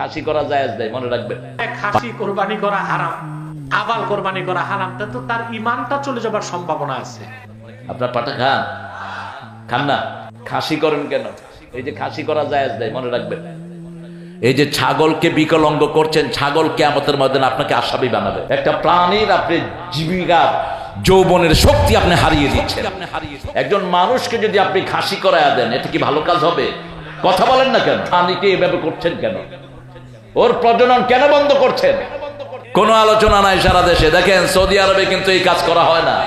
খাসি করা জায়েজ দেয় মনে রাখবেন। খাসি কোরবানি করা হারাম আবাল কোরবানি করা হারাম তা তার ইমানটা চলে যাবার সম্ভাবনা আছে। আপনার পাটা খান? খান না? খাসি করেন কেন? এই যে খাসি করা জায়েজ দেয় মনে রাখবেন। এই যে ছাগলকে বিকলঙ্গ করছেন ছাগল কেমতের মধ্যে আপনাকে আসামি বানাবে। একটা প্রাণীর আপনি জীবিকার যৌবনের শক্তি আপনি হারিয়ে দিচ্ছেন। একজন মানুষকে যদি আপনি খাসি করায় দেন এটা কি ভালো কাজ হবে? কথা বলেন না কেন? প্রাণীকে এভাবে করছেন কেন? ওর প্রজনন কেন বন্ধ করছেন? কোনো আলোচনা নাই সারা দেশে। দেখেন, সৌদি আরবে কিন্তু এই কাজ করা হয় না।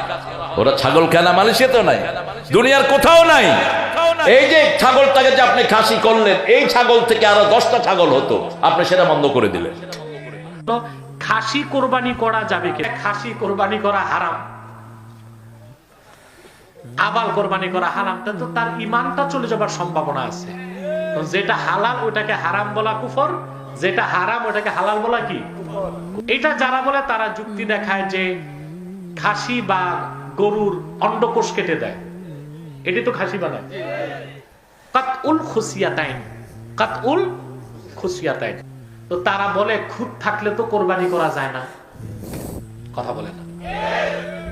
ওরা ছাগল কেনা, মালয়েশিয়াতেও নাই। দুনিয়ার কোথাও নাই। এই যে ছাগলটাকে যে আপনি খাসি করলেন, এই ছাগল থেকে আরও দশটা ছাগল হতো। আপনি সেটা বন্ধ করে দিলেন। খাসি কোরবানি করা যাবে কি খাসি কোরবানি করা হারাম। আবাল কোরবানি করা হারাম। তা তার ইমানটা চলে যাবার সম্ভাবনা আছে। যেটা হালাল, ওটাকে হারাম বলা কুফর। যেটা হারাম, ওটাকে হালাল বলা কি? এটা যারা বলে তারা যুক্তি দেখায় যে খাসি বা গরুর অন্ডকোষ কেটে দেয়। এটি তো খাসি বানায়। কাত উল খুশিয়াতাইন কাত উল খুশিয়াতাইন তো তারা বলে খুদ থাকলে তো কোরবানি করা যায় না। কথা বলে না।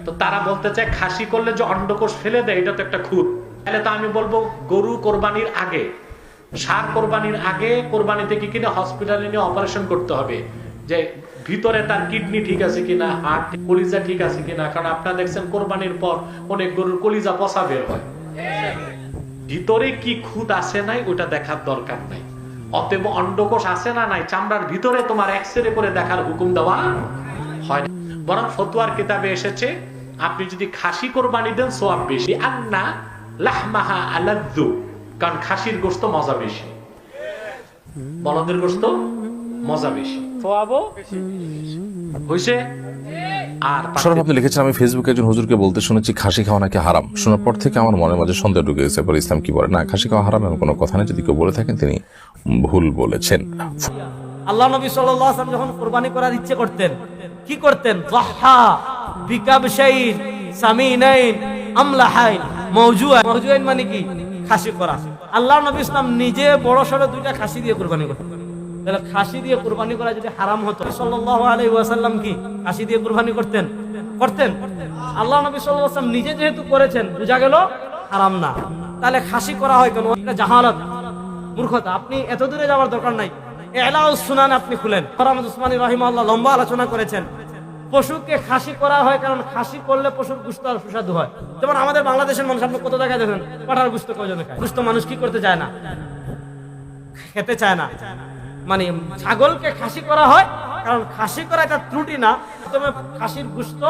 তো তারা বলতে চায় খাসি করলে যে অন্ডকোষ ফেলে দেয়, এটা তো একটা খুদ তাহলে তো আমি বলব গরু কোরবানির আগে সার কোরবানির আগে কোরবানিতে কি কিনা হসপিটালে নিয়ে অপারেশন করতে হবে। যে ভিতরে তার কিডনি ঠিক আছে কিনা হার্ট কলিজা ঠিক আছে কিনা, কারণ আপনারা দেখছেন কোরবানির পর অনেক গরুর কলিজা পচা বের হয়। ভিতরে কি খুঁত আছে নাই, ওটা দেখার দরকার নাই। অতএব অন্ডকোষ আছে না নাই, চামড়ার ভিতরে তোমার এক্সরে করে দেখার হুকুম দেওয়া হয় না। বরং ফতুয়ার কিতাবে এসেছে, আপনি যদি খাসি কোরবানি দেন, সোয়াব বেশি। আর আন্না লাহমাহা আলাদ্দু। কারণ খাসির গোস্ত মজা বেশি। বলদের গোস্ত মজা বেশি। হইছে? আর সরব আপনি লিখেছেন আমি ফেসবুকে একজন হুজুরকে বলতে শুনেছি খাসি খাওয়া নাকি হারাম। শোনার পর থেকে আমার মনের মাঝে সন্দেহ ঢুকে গেছে পরে ইসলাম কি বলে? না খাসি খাওয়া হারাম এমন কোনো কথা নেই যদি কেউ বলে থাকেন তিনি ভুল বলেছেন। আল্লাহ নবী সাল্লাল্লাহু আলাইহি ওয়াসাল্লাম যখন কুরবানি করার ইচ্ছে করতেন কি করতেন? যাহা বিকাবশাইন সামিনাইন আমলাহাইন মাওজুআইন মাওজুআইন মানে কি? খাসি করা। আল্লাহ নবী ইসলাম নিজে বড় সড়ো দুইটা খাসি দিয়ে কোরবানি করতেন। তাহলে খাসি দিয়ে কুরবানি করা যদি হারাম হতো সাল্লাল্লাহু আলাইহি ওয়াসাল্লাম কি খাসি দিয়ে কুরবানি করতেন? করতেন? আল্লাহ নবী ওয়াসাল্লাম নিজে যেহেতু করেছেন, বোঝা গেল হারাম না। তাহলে খাসি করা হয় কেন? এটা জাহালত। মূর্খতা, আপনি এত দূরে যাওয়ার দরকার নাই। এলাউ সুনান আপনি খুলেন। ফরামদ উসমানী রহিমাল্লাহ লম্বা আলোচনা করেছেন। পশুকে খাসি করা হয়, কারণ খাসি করলে পশুর গুস্ত আর সুস্বাদু হয়। যেমন আমাদের বাংলাদেশের মানুষ, আপনি কত জায়গায় দেখেন? পাঠার গুস্ত কয়জনে খায়? গুস্ত মানুষ কি করতে চায় না? খেতে চায় না। মানে ছাগলকে খাসি করা হয়, কারণ খাসি করা এটা ত্রুটি না। প্রথমে খাসির গুস্ত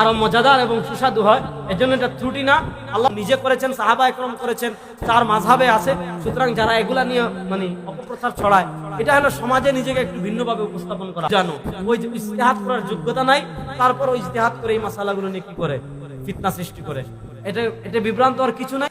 আরও মজাদার এবং সুস্বাদু হয়। এর জন্য এটা ত্রুটি না। আল্লাহ নিজে করেছেন, সাহাবা একরম করেছেন, তার মাঝাবে আছে। সুতরাং যারা এগুলা নিয়ে মানে অপপ্রচার ছড়ায়, এটা হলো সমাজে নিজেকে একটু ভিন্নভাবে উপস্থাপন করা। জানো, ওই যে ইস্তেহাত করার যোগ্যতা নাই তারপর ওই ইস্তেহাত করে এই মশালাগুলো নিয়ে কি করে? ফিতনা সৃষ্টি করে। এটা এটা বিভ্রান্ত আর কিছু নাই।